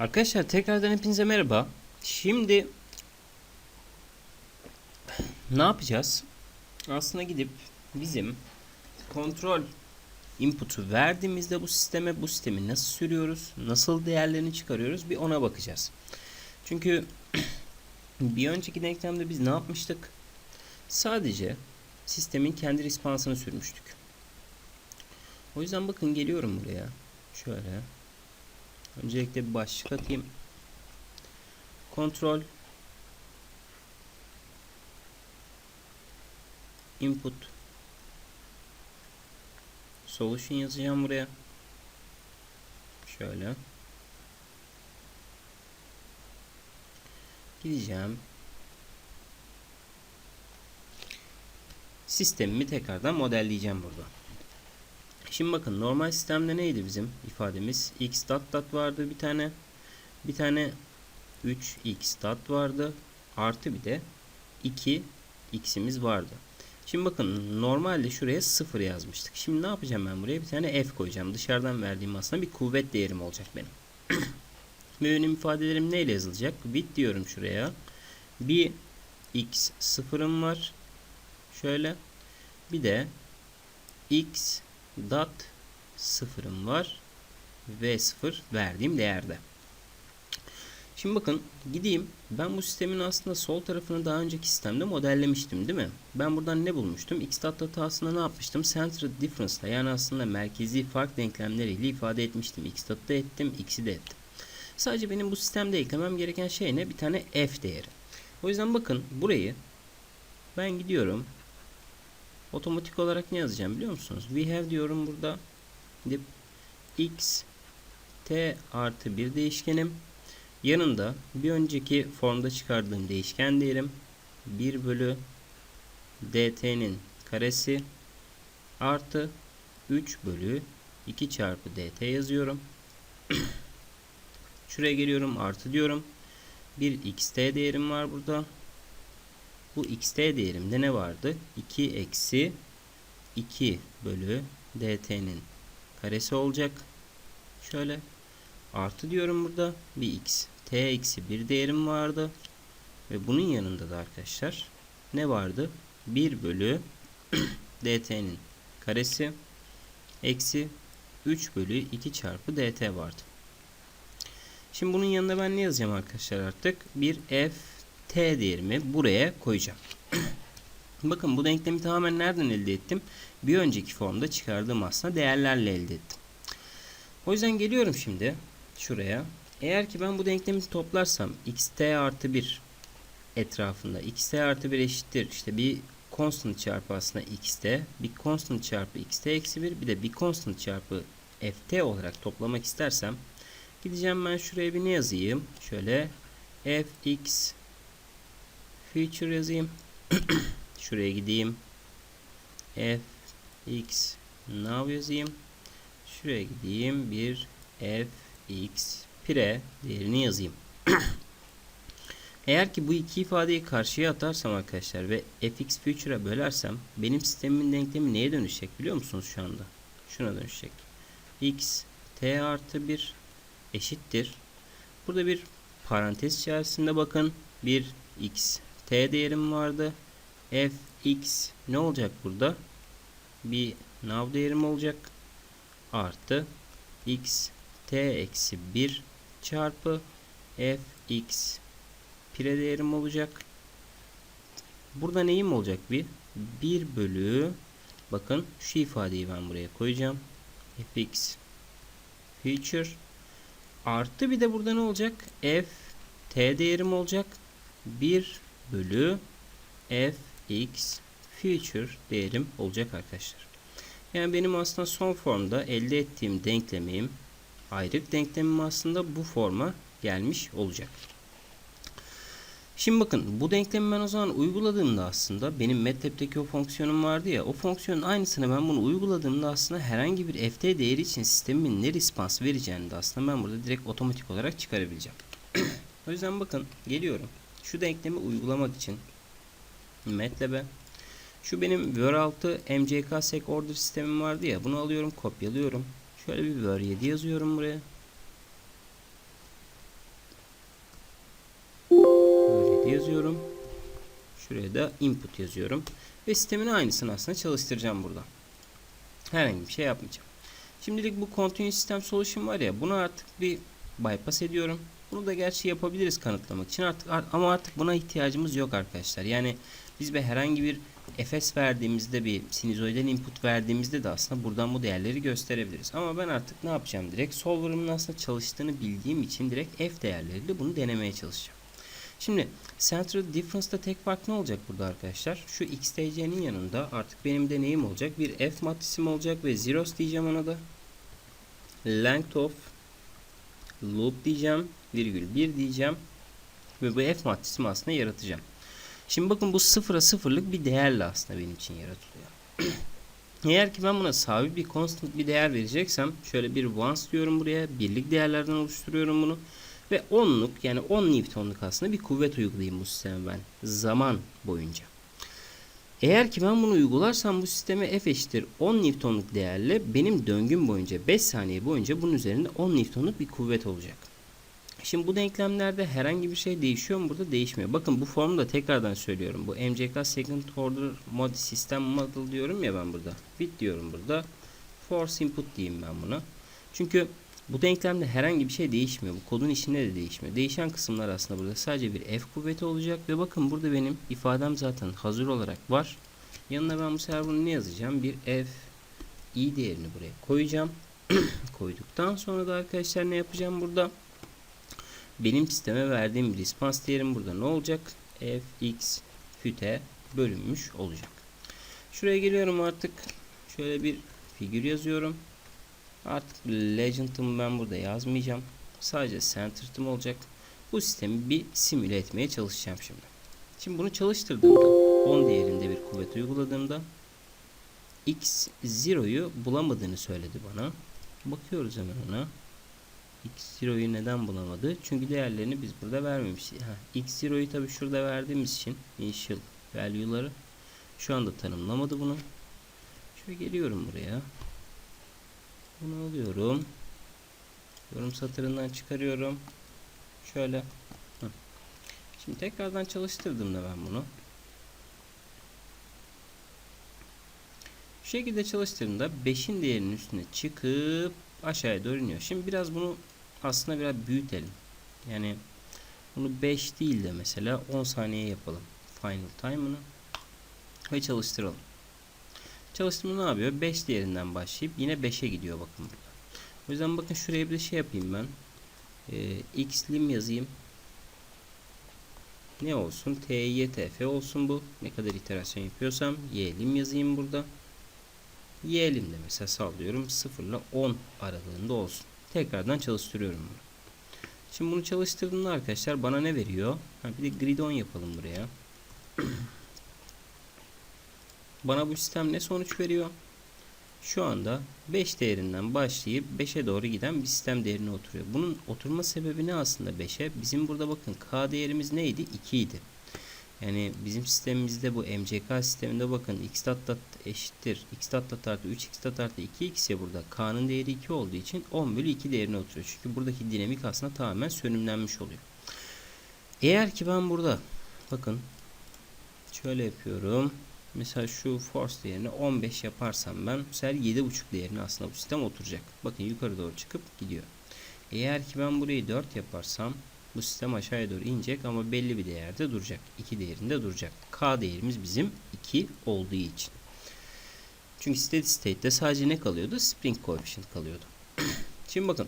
Arkadaşlar tekrardan hepinize merhaba. Şimdi ne yapacağız? Aslında gidip bizim kontrol input'u verdiğimizde bu sisteme bu sistemi nasıl sürüyoruz, nasıl değerlerini çıkarıyoruz bir ona bakacağız. Çünkü bir önceki denklemde biz ne yapmıştık? Sadece sistemin kendi respansını sürmüştük. O yüzden bakın geliyorum buraya. Şöyle. Öncelikle bir başlık atayım. Kontrol input solution yazacağım buraya. Şöyle. Gideceğim. Sistemimi tekrardan modelleyeceğim burada. Şimdi bakın normal sistemde neydi bizim ifademiz? x dot dot vardı bir tane. Bir tane 3x dot vardı. Artı bir de 2 x'imiz vardı. Şimdi bakın normalde şuraya 0 yazmıştık. Şimdi ne yapacağım ben buraya? Bir tane f koyacağım. Dışarıdan verdiğim aslında bir kuvvet değerim olacak benim. Ve benim ifadelerim neyle yazılacak? Bit diyorum şuraya. Bir x sıfırım var. Şöyle. Bir de x dot sıfırım var. V0 verdiğim değerde. Şimdi bakın gideyim. Ben bu sistemin aslında sol tarafını daha önceki sistemde modellemiştim değil mi? Ben buradan ne bulmuştum? X dot hatasında ne yapmıştım? Centered difference ile yani aslında merkezi fark denklemleriyle ifade etmiştim. X dot'ta ettim, x'i de ettim. Sadece benim bu sistemde eklemem gereken şey ne? Bir tane f değeri. O yüzden bakın burayı ben gidiyorum. Otomatik olarak ne yazacağım biliyor musunuz? We have diyorum burada. Gidip x t artı bir değişkenim. Yanında bir önceki formda çıkardığım değişken değerim 1 bölü dt'nin karesi artı 3 bölü 2 çarpı dt yazıyorum. Şuraya geliyorum artı diyorum. Bir xt değerim var burada. Bu xt değerimde ne vardı? 2 eksi 2 bölü dt'nin karesi olacak. Şöyle artı diyorum burada. Bir x t eksi 1 değerim vardı. Ve bunun yanında da arkadaşlar ne vardı? 1 bölü dt'nin karesi eksi 3 bölü 2 çarpı dt vardı. Şimdi bunun yanına ben ne yazacağım arkadaşlar artık? Bir f t değerimi buraya koyacağım. Bakın bu denklemi tamamen nereden elde ettim? Bir önceki formda çıkardığım aslında değerlerle elde ettim. O yüzden geliyorum şimdi şuraya. Eğer ki ben bu denklemi toplarsam xt artı 1 etrafında xt artı 1 eşittir. İşte bir constant çarpı aslında xt, bir constant çarpı xt eksi 1, bir de bir constant çarpı ft olarak toplamak istersem gideceğim ben şuraya bir ne yazayım? Şöyle fx future yazayım. Şuraya gideyim. fx now yazayım. Şuraya gideyim. Bir fx pire değerini yazayım. Eğer ki bu iki ifadeyi karşıya atarsam arkadaşlar ve fx future'a bölersem benim sistemimin denklemi neye dönüşecek biliyor musunuz şu anda? Şuna dönüşecek. x t artı 1 eşittir. Burada bir parantez içerisinde bakın bir x t değerim vardı. fx ne olacak burada? Bir nav değerim olacak. Artı x t eksi 1 çarpı fx pire değerim olacak. Burada neyim olacak bir? 1 bölü bakın şu ifadeyi ben buraya koyacağım. fx future artı bir de burada ne olacak? f t değerim olacak. 1 bölü fx future değerim olacak arkadaşlar. Yani benim aslında son formda elde ettiğim denklemim ayrık denklemim aslında bu forma gelmiş olacak. Şimdi bakın bu denklemi ben o zaman uyguladığımda aslında benim MATLAB'deki o fonksiyonum vardı ya o fonksiyonun aynısını ben bunu uyguladığımda aslında herhangi bir ft değeri için sistemimin ne respons vereceğini de aslında ben burada direkt otomatik olarak çıkarabileceğim. o yüzden bakın geliyorum. Şu denklemi uygulamak için MATLAB'e şu benim var6 mck sec order sistemim vardı ya bunu alıyorum kopyalıyorum. Şöyle bir var7 yazıyorum buraya. Var7 yazıyorum. Şuraya da input yazıyorum. Ve sistemin aynısını aslında çalıştıracağım burada. Herhangi bir şey yapmayacağım. Şimdilik bu Continuous System Solution var ya bunu artık bir bypass ediyorum. Bunu da gerçi yapabiliriz kanıtlamak için artık ama artık buna ihtiyacımız yok arkadaşlar. Yani biz bir herhangi bir fs verdiğimizde bir sinusoidal input verdiğimizde de aslında buradan bu değerleri gösterebiliriz. Ama ben artık ne yapacağım direkt solver'ımın aslında çalıştığını bildiğim için direkt f değerleriyle bunu denemeye çalışacağım. Şimdi Central Difference'da tek fark ne olacak burada arkadaşlar? Şu xtc'nin yanında artık benim deneyim olacak. Bir f matrisim olacak ve zeros diyeceğim ona da. Length of loop diyeceğim. Virgül 1 diyeceğim. Ve bu f matrisimi aslında yaratacağım. Şimdi bakın bu sıfıra sıfırlık bir değerle aslında benim için yaratılıyor. Eğer ki ben buna sabit bir constant bir değer vereceksem şöyle bir once diyorum buraya. Birlik değerlerden oluşturuyorum bunu. Ve 10'luk yani 10 Newton'luk aslında bir kuvvet uygulayayım bu sisteme ben. Zaman boyunca. Eğer ki ben bunu uygularsam bu sisteme F eşittir 10 Newton'luk değerle benim döngüm boyunca 5 saniye boyunca bunun üzerinde 10 Newton'luk bir kuvvet olacak. Şimdi bu denklemlerde herhangi bir şey değişiyor mu? Burada değişmiyor. Bakın bu formda tekrardan söylüyorum. Bu MCK Second Order Mod System Model diyorum ya ben burada. Bit diyorum burada. Force Input diyeyim ben buna. Çünkü bu denklemde herhangi bir şey değişmiyor. Bu kodun içinde de değişmiyor. Değişen kısımlar aslında burada sadece bir f kuvveti olacak ve bakın burada benim ifadem zaten hazır olarak var. Yanına ben bu sefer bunu ne yazacağım? Bir f i değerini buraya koyacağım. Koyduktan sonra da arkadaşlar ne yapacağım burada? Benim sisteme verdiğim response değerim burada ne olacak? f x füte bölünmüş olacak. Şuraya geliyorum artık. Şöyle bir figür yazıyorum. Artık legend'ımı ben burada yazmayacağım. Sadece centered'ım olacak. Bu sistemi bir simüle etmeye çalışacağım şimdi. Şimdi bunu çalıştırdığımda 10 değerinde bir kuvvet uyguladığımda x 0'yu bulamadığını söyledi bana. Bakıyoruz hemen ona. X 0'yu neden bulamadı? Çünkü değerlerini biz burada vermemişiz. Ha, x 0'yu tabi şurada verdiğimiz için initial value'ları şu anda tanımlamadı bunu. Şöyle geliyorum buraya. Bunu alıyorum. Yorum satırından çıkarıyorum. Şöyle. Şimdi tekrardan çalıştırdığımda ben bunu. Şu şekilde çalıştırdığımda 5'in değerinin üstüne çıkıp aşağıya doğru iniyor. Şimdi biraz bunu aslında biraz büyütelim. Yani bunu 5 değil de mesela 10 saniye yapalım. Final time'ını ve çalıştıralım. Çalıştırma ne yapıyor? 5 değerinden başlayıp yine 5'e gidiyor bakın burada. O yüzden bakın şuraya bir şey yapayım ben. Ee, x lim yazayım. Ne olsun? t, y, t, f olsun bu. Ne kadar iterasyon yapıyorsam y lim yazayım burada. Y lim de mesela sallıyorum 0 ile 10 aralığında olsun. Tekrardan çalıştırıyorum bunu. Şimdi bunu çalıştırdığımda arkadaşlar bana ne veriyor? Ha, bir de grid on yapalım buraya. Bana bu sistem ne sonuç veriyor? Şu anda 5 değerinden başlayıp 5'e doğru giden bir sistem değerine oturuyor. Bunun oturma sebebi ne aslında 5'e? Bizim burada bakın K değerimiz neydi? 2 idi. Yani bizim sistemimizde bu MCK sisteminde bakın x dot eşittir. x dot artı 3 x dot artı 2 x ya burada. K'nın değeri 2 olduğu için 10 bölü 2 değerine oturuyor. Çünkü buradaki dinamik aslında tamamen sönümlenmiş oluyor. Eğer ki ben burada bakın şöyle yapıyorum. Mesela şu force değerini 15 yaparsam ben bu sefer 7.5 değerini aslında bu sistem oturacak. Bakın yukarı doğru çıkıp gidiyor. Eğer ki ben burayı 4 yaparsam bu sistem aşağıya doğru inecek ama belli bir değerde duracak. 2 değerinde duracak. K değerimiz bizim 2 olduğu için. Çünkü steady state'de sadece ne kalıyordu? Spring coefficient kalıyordu. Şimdi bakın.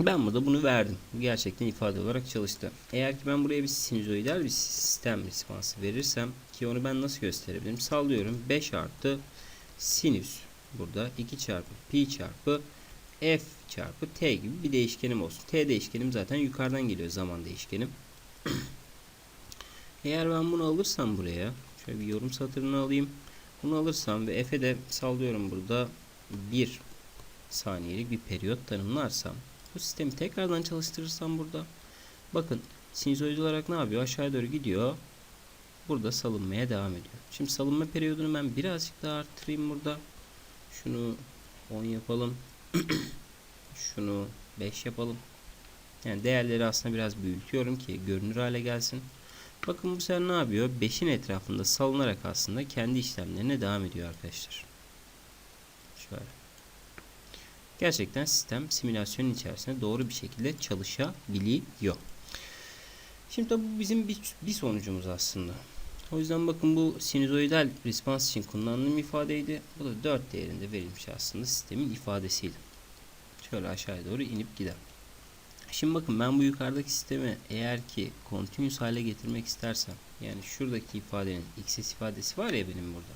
Ben burada bunu verdim. Gerçekten ifade olarak çalıştı. Eğer ki ben buraya bir sinusoidal bir sistem responsı verirsem ki onu ben nasıl gösterebilirim? Sallıyorum 5 artı sinüs burada 2 çarpı pi çarpı f çarpı t gibi bir değişkenim olsun. T değişkenim zaten yukarıdan geliyor zaman değişkenim. Eğer ben bunu alırsam buraya şöyle bir yorum satırını alayım. Bunu alırsam ve f'e de sallıyorum burada 1 saniyelik bir periyot tanımlarsam bu sistemi tekrardan çalıştırırsam burada bakın sinusoid olarak ne yapıyor? Aşağı doğru gidiyor. Burada salınmaya devam ediyor. Şimdi salınma periyodunu ben birazcık daha arttırayım burada. Şunu 10 yapalım. Şunu 5 yapalım. Yani değerleri aslında biraz büyütüyorum ki görünür hale gelsin. Bakın bu sefer ne yapıyor? 5'in etrafında salınarak aslında kendi işlemlerine devam ediyor arkadaşlar. Şöyle. Gerçekten sistem simülasyonun içerisinde doğru bir şekilde çalışabiliyor. Şimdi tabi bu bizim bir, bir sonucumuz aslında. O yüzden bakın bu sinüzoidal response için kullandığım ifadeydi. Bu da 4 değerinde verilmiş aslında sistemin ifadesiydi. Şöyle aşağıya doğru inip gidelim. Şimdi bakın ben bu yukarıdaki sistemi eğer ki continuous hale getirmek istersem yani şuradaki ifadenin x's ifadesi var ya benim burada.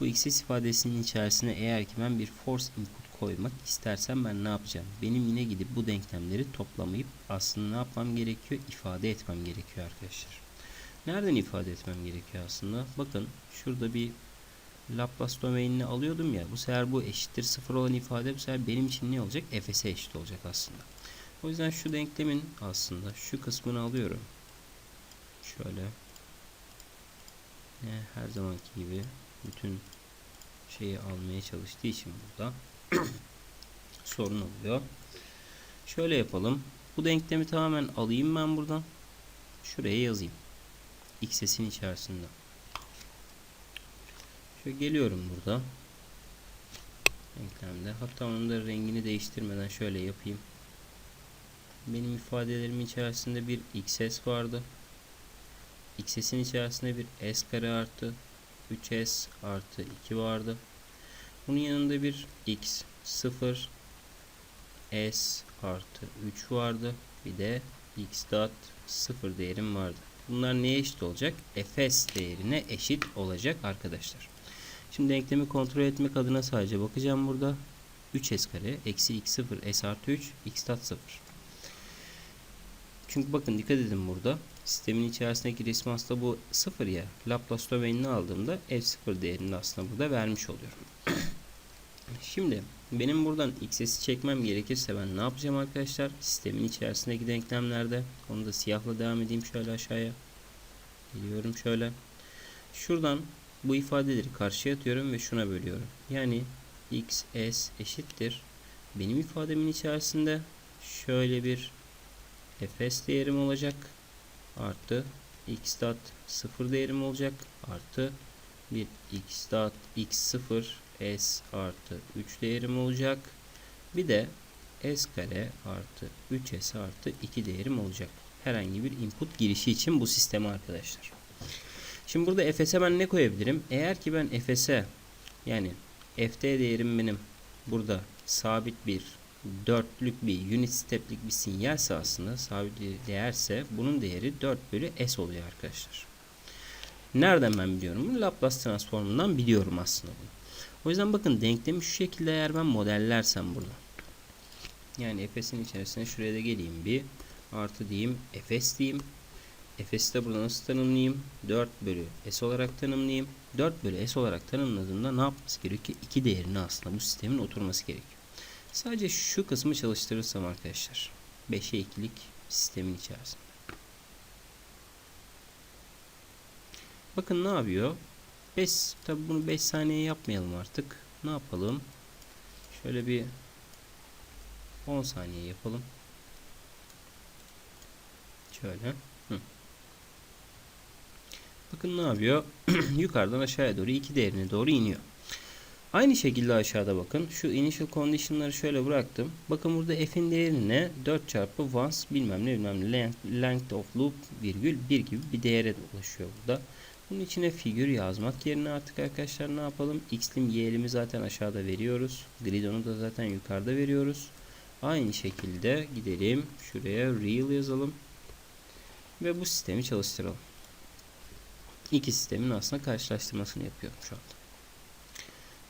Bu x's ifadesinin içerisine eğer ki ben bir force input koymak istersem ben ne yapacağım? Benim yine gidip bu denklemleri toplamayıp aslında ne yapmam gerekiyor? İfade etmem gerekiyor arkadaşlar. Nereden ifade etmem gerekiyor aslında? Bakın şurada bir Laplace domainini alıyordum ya. Bu sefer bu eşittir sıfır olan ifade bu sefer benim için ne olacak? Fs'e eşit olacak aslında. O yüzden şu denklemin aslında şu kısmını alıyorum. Şöyle. E, her zamanki gibi bütün şeyi almaya çalıştığı için burada sorun oluyor. Şöyle yapalım. Bu denklemi tamamen alayım ben buradan. Şuraya yazayım. X'in içerisinde. Şöyle geliyorum burada. Denklemde. Hatta onun da rengini değiştirmeden şöyle yapayım. Benim ifadelerimin içerisinde bir xs vardı. xs'in içerisinde bir s kare artı 3s artı 2 vardı. Bunun yanında bir x 0 s artı 3 vardı. Bir de x dot 0 değerim vardı. Bunlar neye eşit olacak? fs değerine eşit olacak arkadaşlar. Şimdi denklemi kontrol etmek adına sadece bakacağım burada. 3s kare eksi x 0 s artı 3 x dot 0. Çünkü bakın dikkat edin burada. Sistemin içerisindeki response'da bu 0 ya. Laplace domainini aldığımda f0 değerini aslında burada vermiş oluyorum. Şimdi benim buradan xs'i çekmem gerekirse ben ne yapacağım arkadaşlar? Sistemin içerisindeki denklemlerde onu da siyahla devam edeyim şöyle aşağıya. Geliyorum şöyle. Şuradan bu ifadeleri karşıya atıyorum ve şuna bölüyorum. Yani x s eşittir. Benim ifademin içerisinde şöyle bir fs değerim olacak. Artı x dot 0 değerim olacak. Artı bir x dot x0 s artı 3 değerim olacak. Bir de s kare artı 3s artı 2 değerim olacak. Herhangi bir input girişi için bu sisteme arkadaşlar. Şimdi burada fs'e ben ne koyabilirim? Eğer ki ben fs'e yani ft değerim benim burada sabit bir dörtlük bir unit step'lik bir sinyalse aslında sabit bir değerse bunun değeri 4 bölü s oluyor arkadaşlar. Nereden ben biliyorum bunu? Laplace transformundan biliyorum aslında bunu. O yüzden bakın denklemi şu şekilde eğer ben modellersem burada. Yani fs'in içerisine şuraya da geleyim bir artı diyeyim fs diyeyim. Fs'i de burada nasıl tanımlayayım? 4 bölü s olarak tanımlayayım. 4 bölü s olarak tanımladığımda ne yapması gerekiyor? 2 değerini aslında bu sistemin oturması gerekiyor. Sadece şu kısmı çalıştırırsam arkadaşlar 5'e 2'lik sistemin içerisinde. Bakın ne yapıyor? 5 tabi bunu 5 saniye yapmayalım artık. Ne yapalım? Şöyle bir 10 saniye yapalım. Şöyle. Hı. Bakın ne yapıyor? Yukarıdan aşağıya doğru iki değerine doğru iniyor. Aynı şekilde aşağıda bakın. Şu initial condition'ları şöyle bıraktım. Bakın burada f'in değerine 4 çarpı once bilmem ne bilmem ne length, length of loop virgül 1 gibi bir değere ulaşıyor burada. Bunun içine figür yazmak yerine artık arkadaşlar ne yapalım? X'lim y'limi zaten aşağıda veriyoruz. Gridon'u da zaten yukarıda veriyoruz. Aynı şekilde gidelim. Şuraya real yazalım. Ve bu sistemi çalıştıralım. İki sistemin aslında karşılaştırmasını yapıyorum şu anda.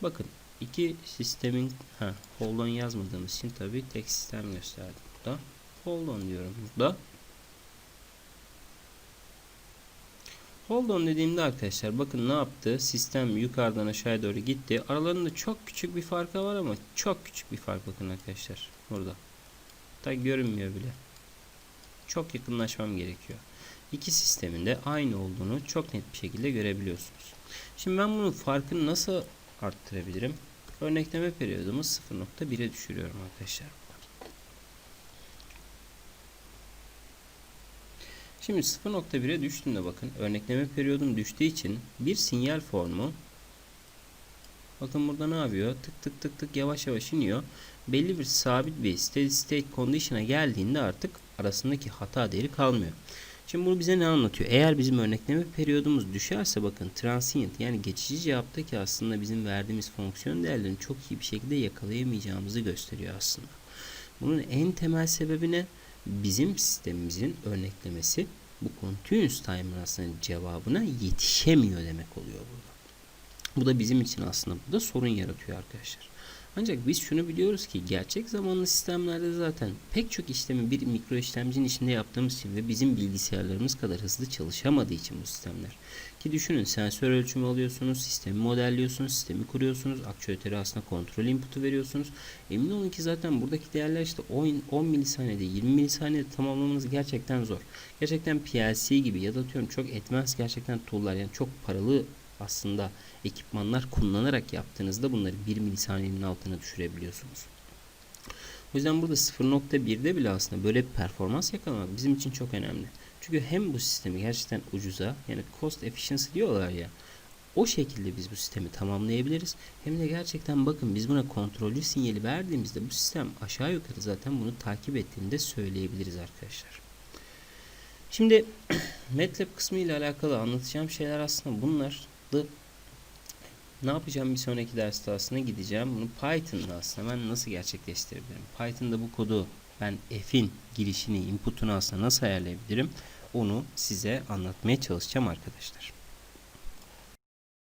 Bakın iki sistemin ha, hold on yazmadığımız için tabi tek sistem gösterdim burada. Hold on diyorum burada. Hold on dediğimde arkadaşlar bakın ne yaptı? Sistem yukarıdan aşağıya doğru gitti. Aralarında çok küçük bir farkı var ama çok küçük bir fark bakın arkadaşlar. Burada. Da görünmüyor bile. Çok yakınlaşmam gerekiyor. İki sistemin de aynı olduğunu çok net bir şekilde görebiliyorsunuz. Şimdi ben bunun farkını nasıl arttırabilirim? Örnekleme periyodumu 0.1'e düşürüyorum arkadaşlar. Şimdi 0.1'e düştüğünde bakın örnekleme periyodum düştüğü için bir sinyal formu bakın burada ne yapıyor? Tık tık tık tık yavaş yavaş iniyor. Belli bir sabit bir steady state condition'a geldiğinde artık arasındaki hata değeri kalmıyor. Şimdi bunu bize ne anlatıyor? Eğer bizim örnekleme periyodumuz düşerse bakın transient yani geçici cevaptaki aslında bizim verdiğimiz fonksiyon değerlerini çok iyi bir şekilde yakalayamayacağımızı gösteriyor aslında. Bunun en temel sebebi ne? Bizim sistemimizin örneklemesi bu continuous timer aslında cevabına yetişemiyor demek oluyor burada. Bu da bizim için aslında burada sorun yaratıyor arkadaşlar. Ancak biz şunu biliyoruz ki gerçek zamanlı sistemlerde zaten pek çok işlemi bir mikro işlemcinin içinde yaptığımız için ve bizim bilgisayarlarımız kadar hızlı çalışamadığı için bu sistemler. Ki düşünün sensör ölçümü alıyorsunuz, sistemi modelliyorsunuz, sistemi kuruyorsunuz, aktüatörü aslında kontrol input'u veriyorsunuz. Emin olun ki zaten buradaki değerler işte 10, 10 milisaniyede, 20 milisaniyede tamamlamanız gerçekten zor. Gerçekten PLC gibi ya da atıyorum çok etmez gerçekten tool'lar yani çok paralı aslında ekipmanlar kullanarak yaptığınızda bunları 1 milisaniyenin altına düşürebiliyorsunuz. O yüzden burada 0.1'de bile aslında böyle bir performans yakalamak bizim için çok önemli. Çünkü hem bu sistemi gerçekten ucuza yani cost efficiency diyorlar ya o şekilde biz bu sistemi tamamlayabiliriz. Hem de gerçekten bakın biz buna kontrollü sinyali verdiğimizde bu sistem aşağı yukarı zaten bunu takip ettiğini de söyleyebiliriz arkadaşlar. Şimdi MATLAB kısmı ile alakalı anlatacağım şeyler aslında bunlar. Ne yapacağım bir sonraki derste aslında gideceğim. Bunu Python'da aslında ben nasıl gerçekleştirebilirim? Python'da bu kodu ben f'in girişini, input'unu aslında nasıl ayarlayabilirim? Onu size anlatmaya çalışacağım arkadaşlar.